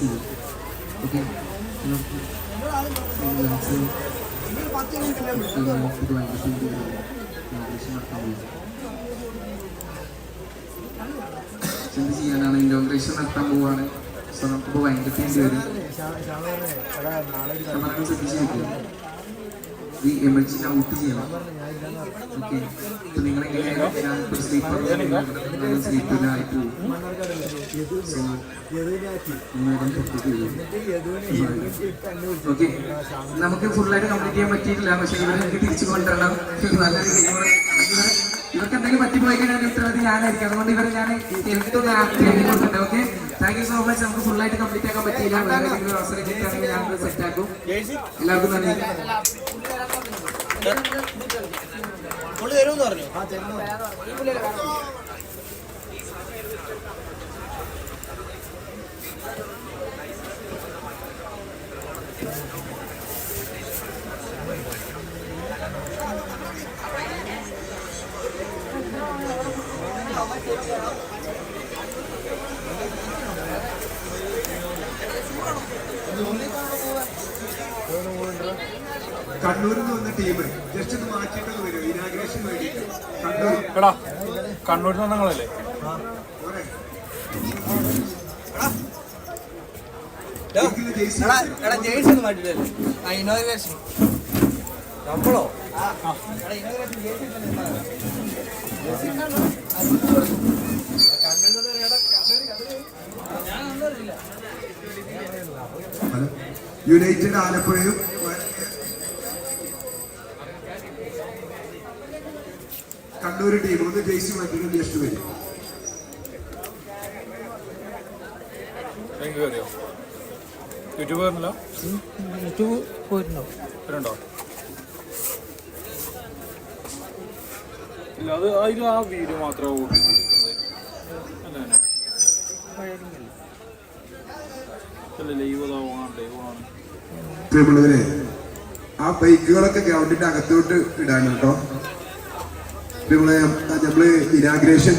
ചെയ്യും ഓക്കെ. എന്ത് ചെയ്യാനാണ് ഇനോഗ്രേഷൻ നടത്താൻ പോവാണ് സോ നമുക്കിപ്പോൾ ഭയങ്കര ശ്രദ്ധിച്ചിരിക്കും ഈ എമർജൻസി ഔട്ട് ചെയ്യണം. ഓക്കെ ഇപ്പൊ നിങ്ങൾ എങ്ങനെയാണ് ഞാൻ സ്ലീപ്പർ സ്ലീപ്പിലായി പോകും ഓക്കെ നമുക്ക് ഫുള്ളായിട്ട് കംപ്ലീറ്റ് ചെയ്യാൻ പറ്റിയിട്ടില്ല. പക്ഷെ ഇവരെ എനിക്ക് തിരിച്ചു കൊണ്ടുവരണം. നല്ല ഇവർക്ക് എന്തെങ്കിലും പറ്റിപ്പോയി കഴിഞ്ഞാൽ ഉത്തരവാദി ഞാനായിരിക്കും. അതുകൊണ്ട് ഇവരെ ഞാൻ എനിക്കൊന്ന് ആക്ട് കൊടുത്തിട്ടുണ്ട് okay thank you so much നമുക്ക് ഫുള്ളായിട്ട് കംപ്ലീറ്റ് ആക്കാൻ പറ്റിയില്ല. വേറെ അവസരം കിട്ടുകയാണെങ്കിൽ ഞാൻ സെറ്റ് ആക്കും. എല്ലാവർക്കും നന്ദി. പുള്ളി തരുമെന്ന് പറഞ്ഞു. കണ്ണൂരിൽ നിന്ന് വന്ന ടീം ജസ്റ്റ് ഒന്ന് മാറ്റിയിട്ടൊന്ന് വരും. ഇനാഗ്രേഷൻ വേണ്ടിയിട്ട്. കണ്ണൂർ. എടാ കണ്ണൂർ നിന്നങ്ങളല്ലേ പോരെ? ഡോ, യുണൈറ്റഡ് ജെയ്സി എടാ എടാ ജേഴ്സി ഒന്നും മാറ്റില്ലല്ലോ ആ ഇനോഗ്രേഷൻ നമ്മളോ എടാ ഇനോഗ്രേഷൻ ജേഴ്സി ഇട്ടല്ലേ നിങ്ങൾ? കണ്ണൂരിൽ നിന്ന് എടാ, കണ്ണൂര്, കണ്ണൂര്. ഞാൻ കണ്ണൂരില്ല ഹലോ. യുണൈറ്റഡ് ആലപ്പുഴയും കണ്ണൂർ ടീം ഒന്ന് ജയിച്ചു മറ്റൊരു ജസ്റ്റ് വരും. ഇല്ല അത് അതിൽ ആ മാത്രമേ അല്ല ലൈവ് ലൈവ് ആണ് ആ ബൈക്കുകളൊക്കെ ഗ്രൗണ്ടിന്റെ അകത്തോട്ട് ഇടാനോട്ടോ കേട്ടോ നമ്മളെ നമ്മൾ ഇനാഗ്രേഷൻ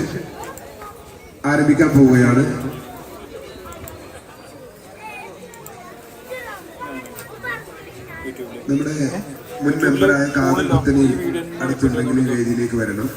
ആരംഭിക്കാൻ പോവുകയാണ്. നമ്മുടെ മുൻ മെമ്പറായ കാവൽ പുത്തനി അടുത്തുണ്ടെങ്കിലും വേദിയിലേക്ക് വരണം.